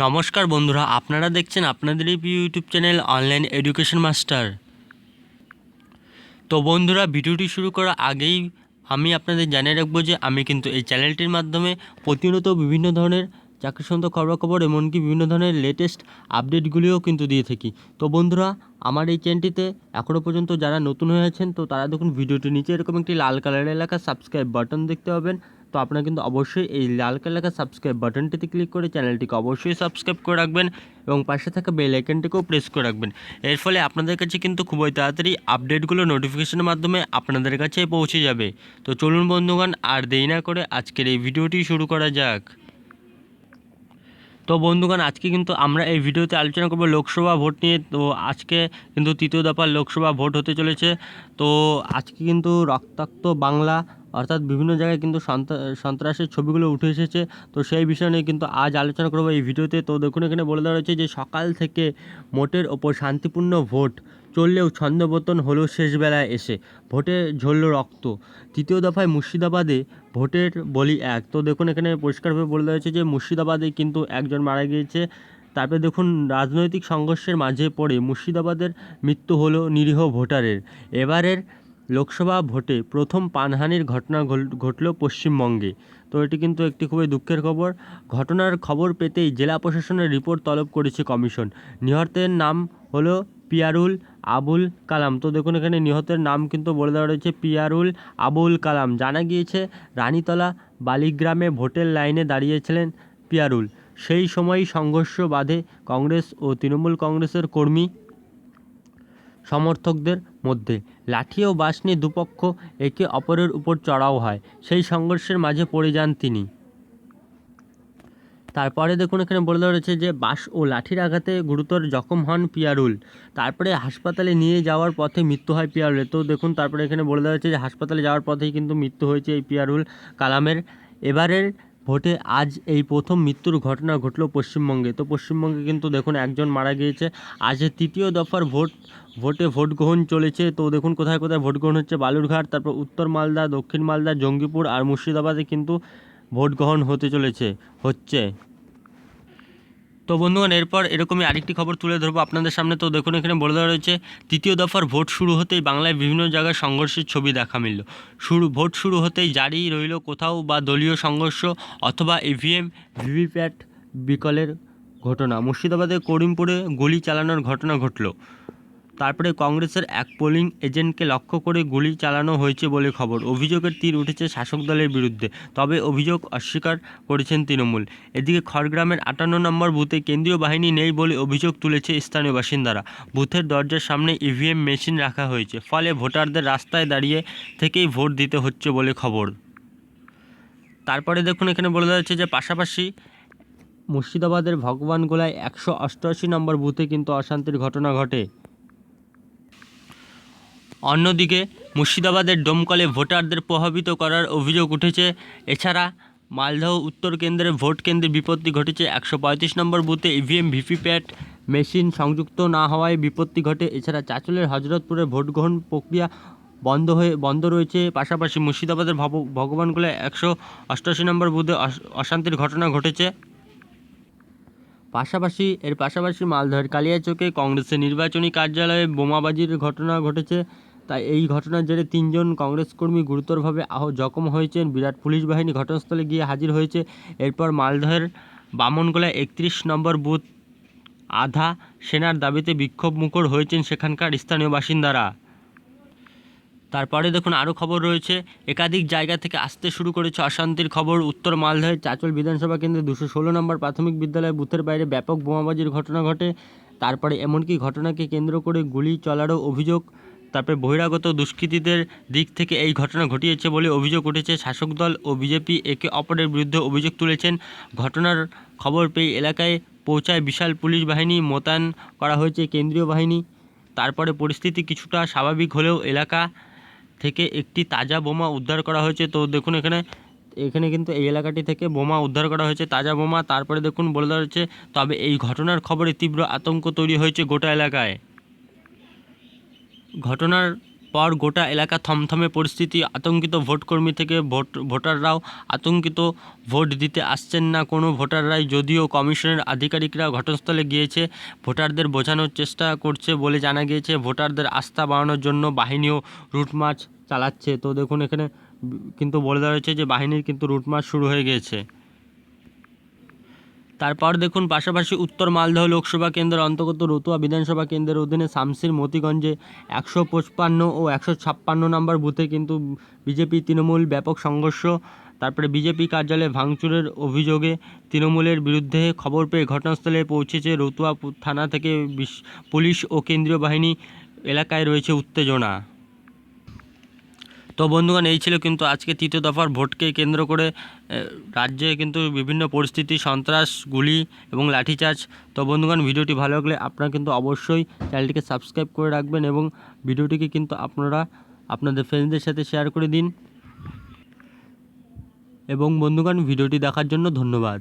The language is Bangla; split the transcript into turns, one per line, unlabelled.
নমস্কার বন্ধুরা, আপনারা দেখছেন আপনাদেরই প্রিয় YouTube channel online education master. তো বন্ধুরা, ভিডিওটি শুরু করার আগেই আমি আপনাদের জানিয়ে রাখব যে আমি কিন্তু এই চ্যানেলটির মাধ্যমে প্রতিনিয়ত বিভিন্ন ধরনের চাকরি সংক্রান্ত খবরাখবর এমনকি বিভিন্ন ধরনের লেটেস্ট আপডেটগুলিও কিন্তু দিয়ে থাকি। তো বন্ধুরা, আমার এই চ্যানেলটিতে এখনও পর্যন্ত যারা নতুন হয়ে আছেন, তো তারা দেখুন ভিডিওটি নিচে এরকম একটি লাল কালারের এলাকা সাবস্ক্রাইব বাটন দেখতে পাবেন। তো আপনারা কিন্তু অবশ্যই এই লাল কালার সাবস্ক্রাইব বাটনটিতে ক্লিক করে চ্যানেলটিকে অবশ্যই সাবস্ক্রাইব করে রাখবেন এবং পাশে থাকা বেল আইকনটিকেও প্রেস করে রাখবেন। এর ফলে আপনাদের কাছে কিন্তু খুবই তাড়াতাড়ি আপডেটগুলো নোটিফিকেশনের মাধ্যমে আপনাদের কাছে পৌঁছে যাবে। তো চলুন বন্ধুগণ, আর দেরি না করে আজকের এই ভিডিওটি শুরু করা যাক। তো বন্ধুগণ, আজকে কিন্তু আমরা এই ভিডিওতে আলোচনা করব লোকসভা ভোট নিয়ে। তো আজকে কিন্তু তৃতীয় দফার লোকসভা ভোট হতে চলেছে। তো আজকে কিন্তু রক্তাক্ত বাংলা অর্থাৎ বিভিন্ন জায়গায় কিন্তু সন্ত্রা- সন্ত্রাসের ছবিগুলো উঠে এসেছে। তো সেই বিষয় নিয়ে কিন্তু আজ আলোচনা করব এই ভিডিওতে। তো দেখুন, এখানে বলে দেওয়া রয়েছে যে, সকাল থেকে মোটের ওপর শান্তিপূর্ণ ভোট, চললেও ছন্দপতন হলো শেষবেলায় এসে। ভোটে ঝরল রক্ত। তৃতীয় দফায় মুর্শিদাবাদে ভোটের বলি এক। তো দেখুন, এখানে পরিষ্কারভাবে বলে দেওয়া হয়েছে যে, মুর্শিদাবাদে কিন্তু একজন মারা গিয়েছে। তারপরে দেখুন, রাজনৈতিক সংঘর্ষের মাঝে পড়ে মুর্শিদাবাদের মৃত্যু হলো নিরীহ ভোটারের। এবারের লোকসভা ভোটে প্রথম পানহানির ঘটনা ঘটল পশ্চিমবঙ্গে। তো এটি কিন্তু একটি খুবই দুঃখের খবর। ঘটনার খবর পেতেই জেলা প্রশাসনের রিপোর্ট তলব করেছে কমিশন। নিহতের নাম হলো পিয়ারুল আবুল কালাম। তো দেখুন এখানে নিহতের নাম কিন্তু বলে দেওয়া রয়েছে পিয়ারুল আবুল কালাম। জানা গিয়েছে, রানীতলা বালিগ্রামে ভোটের লাইনে দাঁড়িয়েছিলেন পিয়ারুল। সেই সময়ই সংঘর্ষ বাধে কংগ্রেস ও তৃণমূল কংগ্রেসের কর্মী। সমর্থকদের মধ্যে। লাঠি ও বাঁশ নিয়ে দুপক্ষ একে অপরের উপর চড়াও হয়। সেই সংঘর্ষের মাঝে পড়ে যান তিনি। তারপরে দেখুন, এখানে বলে দেওয়া রয়েছে যে, বাঁশ ও লাঠির আঘাতে গুরুতর জখম হন পিয়ারুল। তারপরে হাসপাতালে নিয়ে যাওয়ার পথে মৃত্যু হয় পিয়ারুলের। তো দেখুন, তারপরে এখানে বলে দেওয়া হয়েছে যে, হাসপাতালে যাওয়ার পথেই কিন্তু মৃত্যু হয়েছে এই পিয়ারুল কালামের। এবারের ভোটে আজ এই প্রথম মৃত্যুর ঘটনা ঘটলো পশ্চিমবঙ্গে। তো পশ্চিমবঙ্গে কিন্তু দেখুন একজন মারা গিয়েছে। আজ তৃতীয় দফার ভোট, ভোটে ভোট গ্রহণ চলেছে। তো দেখুন কোথায় কোথায় ভোট গ্রহণ হচ্ছে। বালুরঘাট, তারপর উত্তর মালদা, দক্ষিণ মালদা, জঙ্গিপুর আর মুর্শিদাবাদে কিন্তু ভোট গ্রহণ হতে চলেছে, হচ্ছে। তো বন্ধুগণ এরপর এরকমই আরেকটি খবর তুলে ধরবো আপনাদের সামনে। তো দেখুন, এখানে বলে দেওয়া রয়েছে, তৃতীয় দফার ভোট শুরু হতেই বাংলায় বিভিন্ন জায়গায় সংঘর্ষের ছবি দেখা মিলল। শুরু, ভোট শুরু হতেই জারি রইল কোথাও বা দলীয় সংঘর্ষ অথবা ইভিএম ভিভিপ্যাট বিকলের ঘটনা। মুর্শিদাবাদের করিমপুরে গুলি চালানোর ঘটনা ঘটল। তারপরে কংগ্রেসের এক পোলিং এজেন্টকে লক্ষ্য করে গুলি চালানো হয়েছে বলে খবর। অভিযোগের তীর উঠেছে শাসক দলের বিরুদ্ধে। তবে অভিযোগ অস্বীকার করেছেন তৃণমূল। এদিকে খড়গ্রামের আটান্ন নম্বর বুথে কেন্দ্রীয় বাহিনী নেই বলে অভিযোগ তুলেছে স্থানীয় বাসিন্দারা। বুথের দরজার সামনে ইভিএম মেশিন রাখা হয়েছে। ফলে ভোটারদের রাস্তায় দাঁড়িয়ে থেকেই ভোট দিতে হচ্ছে বলে খবর। তারপরে দেখুন, এখানে বলে দেওয়া হচ্ছে যে পাশাপাশি মুর্শিদাবাদের ভগবানগোলায় একশো অষ্টআশি নম্বর বুথে কিন্তু অশান্তির ঘটনা ঘটে। অন্যদিকে, মুর্শিদাবাদের ডোমকলে ভোটারদের প্রভাবিত করার অভিযোগ উঠেছে। এছাড়া, মালদহ উত্তর কেন্দ্রের ভোট কেন্দ্রে বিপত্তি ঘটেছে একশো পঁয়ত্রিশ নম্বর বুথে। ইভিএম ভিভিপ্যাট মেশিন সংযুক্ত না হওয়ায় বিপত্তি ঘটে। এছাড়া, চাঁচলের হজরতপুরে ভোট গ্রহণ প্রক্রিয়া বন্ধ হয়ে, বন্ধ রয়েছে। পাশাপাশি মুর্শিদাবাদের ভগবানগোলায় একশো অষ্টআশি নম্বর বুথে অশান্তির ঘটনা ঘটেছে। পাশাপাশি, এর পাশাপাশি মালদহের কালিয়াচকে কংগ্রেসের নির্বাচনী কার্যালয়ে বোমাবাজির ঘটনা ঘটেছে। তাই এই ঘটনার জেরে তিনজন কংগ্রেস কর্মী গুরুতরভাবে আহ জখম হয়েছেন বিরাট পুলিশ বাহিনী ঘটনাস্থলে গিয়ে হাজির হয়েছে। এরপর মালদহের বামনগোলায় একত্রিশ নম্বর বুথ আধা সেনার দাবিতে বিক্ষোভ মুখর হয়েছেন সেখানকার স্থানীয় বাসিন্দারা। তারপরে দেখুন আরও খবর রয়েছে, একাধিক জায়গা থেকে আসতে শুরু করেছে অশান্তির খবর। উত্তর মালদহের চাচল বিধানসভা কেন্দ্রে দুশো ষোলো নম্বর প্রাথমিক বিদ্যালয় বুথের বাইরে ব্যাপক বোমাবাজির ঘটনা ঘটে। তারপরে এমনকি ঘটনাকে কেন্দ্র করে গুলি চলারও অভিযোগ। তারপরে বহিরাগত দুষ্কৃতীদের দিক থেকে এই ঘটনা ঘটিয়েছে বলে অভিযোগ উঠেছে। শাসক দল ও বিজেপি একে অপরের বিরুদ্ধে অভিযোগ তুলেছেন। ঘটনার খবর পেয়ে এলাকায় পৌঁছায় বিশাল পুলিশ বাহিনী, মোতায়েন করা হয়েছে কেন্দ্রীয় বাহিনী। তারপরে পরিস্থিতি কিছুটা স্বাভাবিক হলেও এলাকা থেকে একটি তাজা বোমা উদ্ধার করা হয়েছে। তো দেখুন এখানে এখানে কিন্তু এই এলাকাটি থেকে বোমা উদ্ধার করা হয়েছে, তাজা বোমা। তারপরে দেখুন বলে দেওয়া হচ্ছে, তবে এই ঘটনার খবরে তীব্র আতঙ্ক তৈরি হয়েছে গোটা এলাকায়। ঘটনার পর গোটা এলাকা থমথমে পরিস্থিতি, আতঙ্কিত ভোটকর্মী থেকে ভোট, ভোটাররাও আতঙ্কিত ভোট দিতে আসছেন না কোনো ভোটাররাই। যদিও কমিশনের আধিকারিকরা ঘটনাস্থলে গিয়েছে, ভোটারদের বোঝানোর চেষ্টা করছে বলে জানা গিয়েছে। ভোটারদের আস্থা বাড়ানোর জন্য বাহিনীও রুট মার্চ চালাচ্ছে। তো দেখুন এখানে কিন্তু বলে দেওয়া হয়েছে যে বাহিনীর কিন্তু রুট মার্চ শুরু হয়ে গিয়েছে। তারপর দেখুন পাশাপাশি উত্তর মালদহ লোকসভা কেন্দ্রের অন্তর্গত রতুয়া বিধানসভা কেন্দ্রের অধীনে শামসির মতিগঞ্জে একশো পঁচপান্ন ও একশো ছাপ্পান্ন নম্বর বুথে কিন্তু বিজেপি তৃণমূল ব্যাপক সংঘর্ষ, তারপরে বিজেপি কার্যালয়ে ভাঙচুরের অভিযোগে তৃণমূলের বিরুদ্ধে খবর পেয়ে ঘটনাস্থলে পৌঁছেছে রতুয়া থানা থেকে পুলিশ ও কেন্দ্রীয় বাহিনী। এলাকায় রয়েছে উত্তেজনা। তো বন্ধুগণ, এই ছিল কিন্তু আজকে তৃতীয় দফার ভোটকে কেন্দ্র করে রাজ্যে কিন্তু বিভিন্ন পরিস্থিতি, সন্ত্রাস, গুলি এবং লাঠিচার্জ। তো বন্ধুগণ, ভিডিওটি ভালো লাগলে আপনারা কিন্তু অবশ্যই চ্যানেলটিকে সাবস্ক্রাইব করে রাখবেন এবং ভিডিওটিকে কিন্তু আপনারা আপনাদের ফ্রেন্ডদের সাথে শেয়ার করে দিন। এবং বন্ধুগণ, ভিডিওটি দেখার জন্য ধন্যবাদ।